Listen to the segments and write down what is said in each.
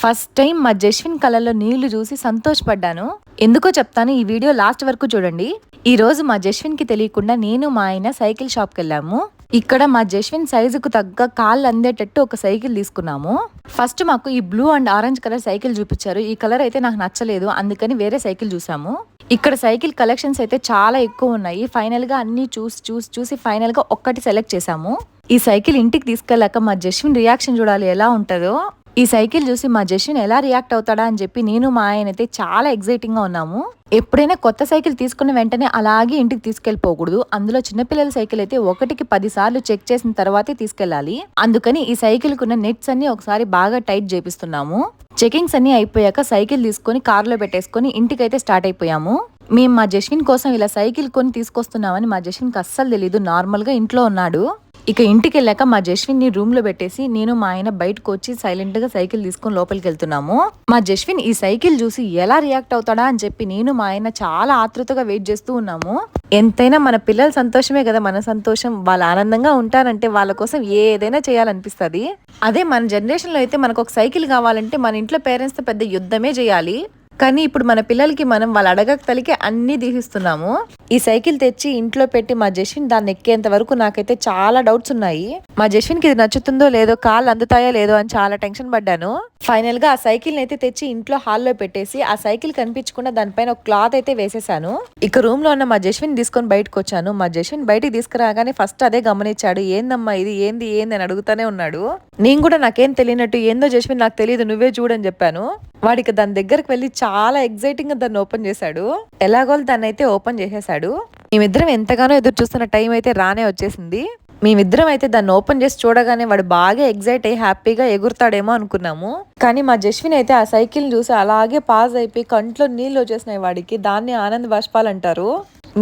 First time మా జస్విన్ కళ్ళలో నీళ్ళు చూసి సంతోషపడ్డాను. ఎందుకో చెప్తాను ఈ వీడియో లాస్ట్ వరకు చూడండి. ఈ రోజు మా జస్విన్కి తెలియకుండా నేను మా ఆయన సైకిల్ షాప్కి వెళ్ళాము ఇక్కడ మా జస్విన్ సైజుకు తగ్గ కాళ్ళు అందేటట్టు ఒక సైకిల్ తీసుకున్నాము. ఫస్ట్ మాకు ఈ blue and orange colour cycle చూపించారు. ఈ కలర్ అయితే నాకు నచ్చలేదు అందుకని వేరే సైకిల్ చూసాము. ఇక్కడ సైకిల్ కలెక్షన్స్ అయితే చాలా ఎక్కువ ఉన్నాయి. ఫైనల్గా అన్ని చూసి చూసి చూసి ఫైనల్గా ఒక్కటి సెలెక్ట్ చేసాము. ఈ సైకిల్ ఇంటికి తీసుకెళ్ళాక మా జస్విన్ రియాక్షన్ చూడాలి ఎలా ఉంటుందో ఈ సైకిల్ చూసి మా జస్విన్ ఎలా రియాక్ట్ అవుతాడా అని చెప్పి నేను మా ఆయన అయితే చాలా ఎక్సైటింగ్గా ఉన్నాము. ఎప్పుడైనా కొత్త సైకిల్ తీసుకున్న వెంటనే అలాగే ఇంటికి తీసుకెళ్ళిపోకూడదు. అందులో చిన్నపిల్లల సైకిల్ అయితే ఒకటికి పది సార్లు చెక్ చేసిన తర్వాతే తీసుకెళ్ళాలి. అందుకని ఈ సైకిల్ కున్న నెట్స్ అన్ని ఒకసారి బాగా టైట్ చేపిస్తున్నాము. చెకింగ్స్ అన్ని అయిపోయాక సైకిల్ తీసుకొని కార్లో పెట్టేసుకొని ఇంటికైతే స్టార్ట్ అయిపోయాము. మేము మా జస్విన్ కోసం ఇలా సైకిల్ కొని తీసుకొస్తున్నామని మా జస్విన్కి అస్సలు తెలీదు. నార్మల్గా ఇంట్లో ఉన్నాడు. ఇక ఇంటికి వెళ్ళాక మా జస్విన్ని రూమ్లో పెట్టేసి నేను మా ఆయన బయటకు వచ్చి సైలెంట్గా సైకిల్ తీసుకొని లోపలికి వెళ్తున్నాము మా జస్విన్ ఈ సైకిల్ చూసి ఎలా రియాక్ట్ అవుతాడా అని చెప్పి నేను మా ఆయన చాలా ఆతృతగా వెయిట్ చేస్తూ ఉన్నాము. ఎంతైనా మన పిల్లల సంతోషమే కదా మన సంతోషం. వాళ్ళు ఆనందంగా ఉంటారంటే వాళ్ళ కోసం ఏదైనా చేయాలనిపిస్తుంది. అదే మన జనరేషన్లో అయితే మనకు ఒక సైకిల్ కావాలంటే మన ఇంట్లో పేరెంట్స్తో పెద్ద యుద్ధమే చేయాలి. కానీ ఇప్పుడు మన పిల్లలకి మనం వాళ్ళు అడగక తలికి అన్ని తీసిస్తున్నాము. ఈ సైకిల్ తెచ్చి ఇంట్లో పెట్టి మా జస్విన్ దాన్ని ఎక్కేంత వరకు నాకైతే చాలా డౌట్స్ ఉన్నాయి. మా జస్విన్కి ఇది నచ్చుతుందో లేదో కాళ్ళు అందుతాయో లేదో అని చాలా టెన్షన్ పడ్డాను. ఫైనల్గా ఆ సైకిల్ అయితే తెచ్చి ఇంట్లో హాల్లో పెట్టేసి ఆ సైకిల్ కనిపించకుండా దానిపైన ఒక క్లాత్ అయితే వేసేసాను. ఇక రూమ్లో ఉన్న మా జస్విన్ తీసుకొని బయటకు వచ్చాను. మా జస్విన్ బయటికి తీసుకురాగానే ఫస్ట్ అదే గమనించాడు. ఏందమ్మా ఇది? ఏంది? ఏంది? అని అడుగుతానే ఉన్నాడు. నేను కూడా నాకేం తెలియనట్టు ఏందో జస్విన్ నాకు తెలియదు నువ్వే చూడని చెప్పాను. వాడికి దాని దగ్గరకు వెళ్ళి చాలా ఎగ్జైటింగ్గా దాన్ని ఓపెన్ చేశాడు. ఎలాగోలు దాన్ని అయితే ఓపెన్ చేసేసాడు మేమిద్దరం ఎంతగానో ఎదురు చూస్తున్న టైం అయితే రానే వచ్చేసింది. మేమిద్దరం అయితే దాన్ని ఓపెన్ చేసి చూడగానే వాడు బాగా ఎగ్జైట్ అయ్యి హ్యాపీగా ఎగురుతాడేమో అనుకున్నాము. కానీ మా జస్విన్ అయితే ఆ సైకిల్ చూసి అలాగే పాజ్ అయిపోయి కంట్లో నీళ్ళు వచ్చేసినాయి వాడికి. దాన్ని ఆనంద్ బాష్పాలు అంటారు.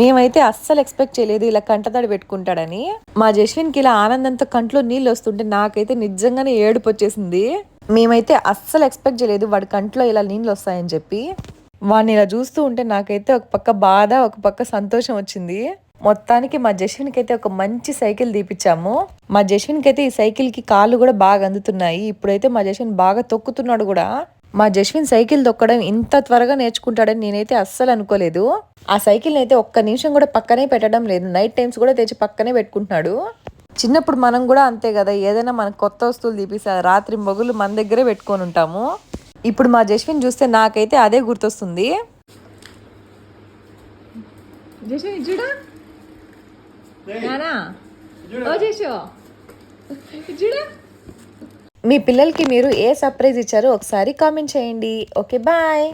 మేమైతే అస్సలు ఎక్స్పెక్ట్ చేయలేదు ఇలా కంటతడి పెట్టుకుంటాడని. మా జస్విన్కి ఇలా ఆనందంతో కంట్లో నీళ్ళు వస్తుంటే నాకైతే నిజంగానే ఏడుపు వచ్చేసింది. మేమైతే అస్సలు ఎక్స్పెక్ట్ చేయలేదు వాడి కంట్లో ఇలా నీళ్ళు వస్తాయని చెప్పి. వాడిని ఇలా చూస్తూ ఉంటే నాకైతే ఒక పక్క బాధ ఒక పక్క సంతోషం వచ్చింది. మొత్తానికి మా జస్విన్కి అయితే ఒక మంచి సైకిల్ తీపిచ్చాము. మా జస్విన్కి అయితే ఈ సైకిల్కి కాళ్ళు కూడా బాగా అందుతున్నాయి. ఇప్పుడైతే మా జస్విన్ బాగా తొక్కుతున్నాడు కూడా. మా జస్విన్ సైకిల్ తొక్కడం ఇంత త్వరగా నేర్చుకుంటాడని నేనైతే అస్సలు అనుకోలేదు. ఆ సైకిల్ని అయితే ఒక్క నిమిషం కూడా పక్కనే పెట్టడం లేదు. నైట్ టైమ్స్ కూడా తెచ్చి పక్కనే పెట్టుకుంటున్నాడు. చిన్నప్పుడు మనం కూడా అంతే కదా ఏదైనా మనకు కొత్త వస్తువులు తీపిస్తే రాత్రి మొగులు మన దగ్గరే పెట్టుకొని ఉంటాము. ఇప్పుడు మా జస్విన్ చూస్తే నాకైతే అదే గుర్తొస్తుంది. మీ పిల్లలకి మీరు ఏ సర్ప్రైజ్ ఇచ్చారో ఒకసారి కామెంట్ చేయండి. Okay bye.